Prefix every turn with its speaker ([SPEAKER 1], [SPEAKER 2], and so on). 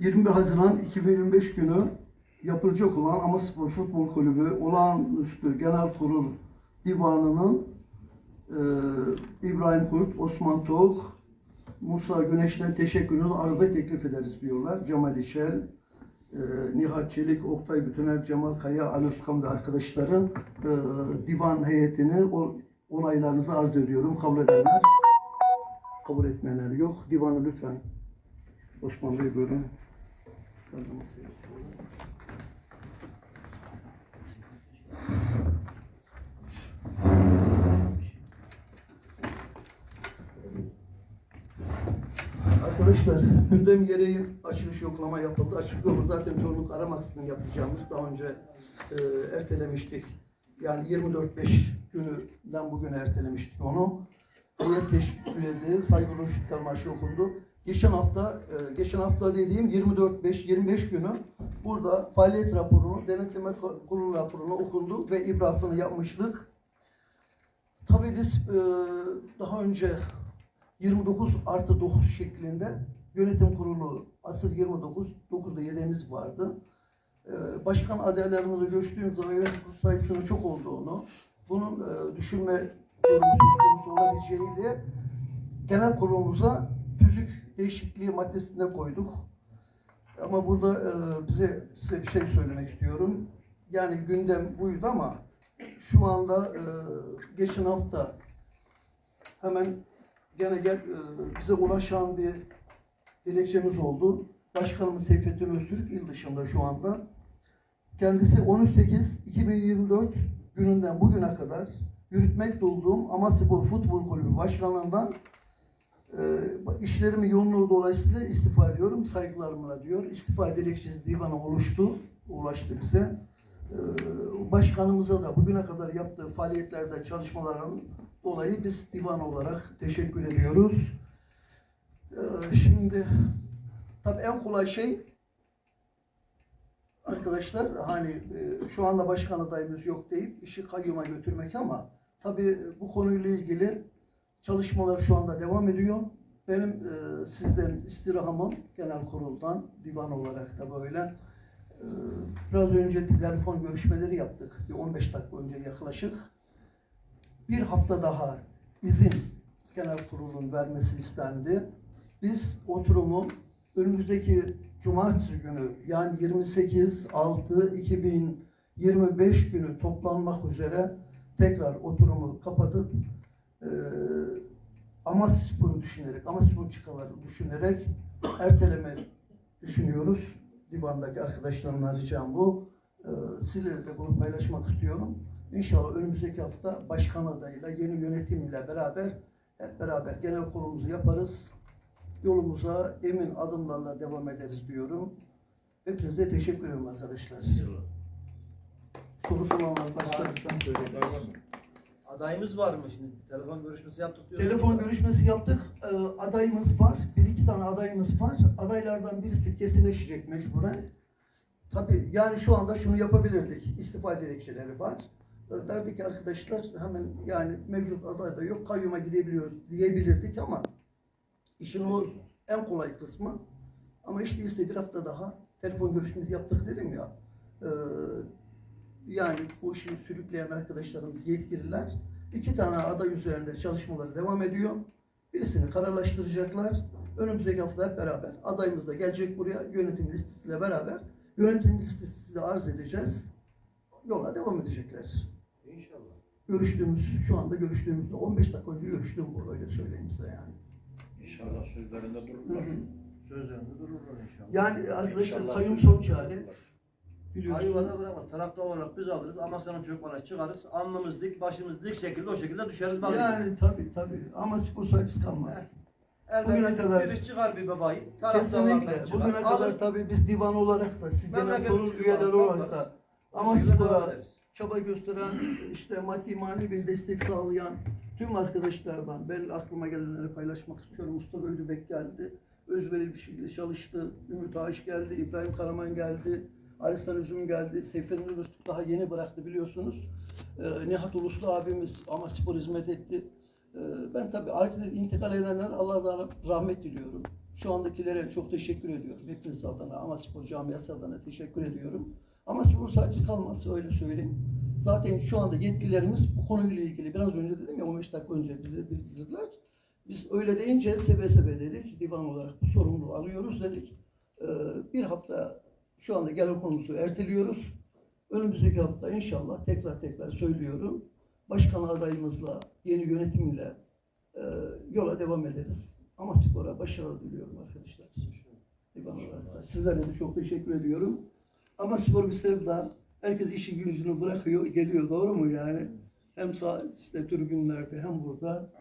[SPEAKER 1] 21 Haziran 2025 günü yapılacak olan Amaspor Futbol Kulübü olağanüstü genel kurul divanının e, İbrahim Kurt, Osman Tok, Musa Güneş'ten teşekkür ediyoruz. Araba teklif ederiz diyorlar. Cemal İşel, e, Nihat Çelik, Oktay Bütüner, Cemal Kaya, Ali Özkan ve arkadaşların e, divan heyetini onaylarınızı arz ediyorum. Kabul edenler, kabul etmeyenler yok. Divanı lütfen Osman Bey buyurun. Arkadaşlar gündem gereği açılış yoklama yapıldı. Açık yolu zaten çoğunluk aramaksızın yapacağımız daha önce e, ertelemiştik. Yani 24-5 gününden bugün ertelemiştik onu. Heyet teşekkür edildi. Saygılı Işıklar Marşı okundu. Geçen hafta, e, geçen hafta dediğim 24-5-25 günü burada faaliyet raporunu, denetleme kurulu raporunu okundu ve ibrasını yapmıştık. Tabii biz e, daha önce 29 artı 9 şeklinde yönetim kurulu asıl 29, 9'da yedeğimiz vardı. E, başkan adaylarımızla görüştüğümüz zaman yönetim kurulu sayısının çok olduğunu, bunun e, düşürme durumu söz konusu olabileceğiyle genel kurulumuza tüzük değişikliği maddesinde koyduk. Ama burada e, bize size bir şey söylemek istiyorum. Yani gündem buydu ama şu anda e, geçen hafta hemen gene gel, e, bize ulaşan bir dilekçemiz oldu. Başkanımız Seyfettin Öztürk il dışında şu anda. Kendisi 13.8.2024 gününden bugüne kadar yürütmekte olduğum Amaspor Futbol Kulübü Başkanlığından işlerimi yoğunluğu dolayısıyla istifa ediyorum. Saygılarımla diyor. İstifa dilekçesi divana oluştu. Ulaştı bize. E, başkanımıza da bugüne kadar yaptığı faaliyetlerde çalışmaların dolayı biz divan olarak teşekkür ediyoruz. E, şimdi tabii en kolay şey arkadaşlar hani e, şu anda başkan adayımız yok deyip işi kayyuma götürmek ama tabii bu konuyla ilgili çalışmalar şu anda devam ediyor. Benim e, sizden istirhamım genel kuruldan divan olarak da böyle e, biraz önce telefon görüşmeleri yaptık. Bir 15 dakika önce yaklaşık. Bir hafta daha izin genel kurulun vermesi istendi. Biz oturumu önümüzdeki cumartesi günü yani 28 6 2025 günü toplanmak üzere tekrar oturumu kapatıp e, Amaspor'u düşünerek, Amaspor çıkaları düşünerek erteleme düşünüyoruz. Divandaki arkadaşlarımla ricam bu. E, sizlerle de bunu paylaşmak istiyorum. İnşallah önümüzdeki hafta başkan adayıyla, yeni yönetimle beraber hep beraber genel kurulumuzu yaparız. Yolumuza emin adımlarla devam ederiz diyorum. Hepinize teşekkür ederim arkadaşlar. Sorusu olan arkadaşlar lütfen söyleyin.
[SPEAKER 2] Adayımız var mı şimdi? Telefon görüşmesi yaptık diyor.
[SPEAKER 1] Telefon görüşmesi yaptık. Ee, adayımız var. Bir iki tane adayımız var. Adaylardan birisi kesinleşecek mecburen. Tabii yani şu anda şunu yapabilirdik. İstifa dilekçeleri var. Derdik ki arkadaşlar hemen yani mevcut aday da yok. Kayyuma gidebiliyoruz diyebilirdik ama işin o en kolay kısmı. Ama işte değilse bir hafta daha telefon görüşmesi yaptık dedim ya. Ee, yani bu işi sürükleyen arkadaşlarımız yetkililer iki tane aday üzerinde çalışmaları devam ediyor. Birisini kararlaştıracaklar. Önümüzdeki hafta hep beraber adayımız da gelecek buraya yönetim listesiyle beraber yönetim listesi size arz edeceğiz. Yola devam edecekler.
[SPEAKER 2] İnşallah.
[SPEAKER 1] Görüştüğümüz şu anda görüştüğümüzde 15 dakika önce görüştüğüm bu öyle söyleyeyim size yani.
[SPEAKER 3] İnşallah sözlerinde
[SPEAKER 1] Hı
[SPEAKER 3] dururlar.
[SPEAKER 1] hı.
[SPEAKER 2] Sözlerinde dururlar inşallah.
[SPEAKER 1] Yani arkadaşlar
[SPEAKER 3] İnşallah
[SPEAKER 1] kayyum son çare
[SPEAKER 3] dururlar.
[SPEAKER 1] biliyorsunuz.
[SPEAKER 2] Hayvana bırakmaz. Taraftar olarak biz alırız. Amasya'nın çökmana çıkarız. Alnımız dik, başımız dik şekilde o şekilde düşeriz balık.
[SPEAKER 1] Yani tabii tabii ama spor sahipsiz kalmaz.
[SPEAKER 2] Elbette
[SPEAKER 1] bugüne kadar-
[SPEAKER 2] bir çıkar bir babayı.
[SPEAKER 1] Kesinlikle.
[SPEAKER 2] çıkar.
[SPEAKER 1] Bugüne kadar
[SPEAKER 2] alır.
[SPEAKER 1] tabii biz divan olarak da, siz genel kurul üyeleri
[SPEAKER 2] olarak
[SPEAKER 1] da ama spora çaba gösteren, işte maddi manevi destek sağlayan tüm arkadaşlardan ben aklıma gelenleri paylaşmak istiyorum. Mustafa Ölübek geldi. Özverili bir şekilde çalıştı. Ümit Ağaç geldi. İbrahim Karaman geldi. Aristan Üzüm geldi. Seyfettin Öztürk daha yeni bıraktı biliyorsunuz. Ee, Nihat Uluslu abimiz ama spor hizmet etti. Ee, ben tabii acil intikal edenler Allah'tan rahmet diliyorum. Şu andakilere çok teşekkür ediyorum. Hepiniz adına, Amaspor camiası adına teşekkür ediyorum. Amaspor sadece kalmaz, öyle söyleyeyim. Zaten şu anda yetkililerimiz bu konuyla ilgili, biraz önce dedim ya 15 dakika önce bize bildirdiler. Biz öyle deyince seve seve dedik, divan olarak bu sorumluluğu alıyoruz dedik. Ee, bir hafta şu anda gelen konumuzu erteliyoruz. Önümüzdeki hafta inşallah tekrar tekrar söylüyorum. Başkan adayımızla, yeni yönetimle e, yola devam ederiz. Ama spora başarılı diliyorum arkadaşlar. Divan olarak. Sizlere de çok teşekkür ediyorum. Ama spor bir sevda. Herkes işi gücünü bırakıyor, geliyor. Doğru mu yani? Hem sağ, işte tribünlerde hem burada.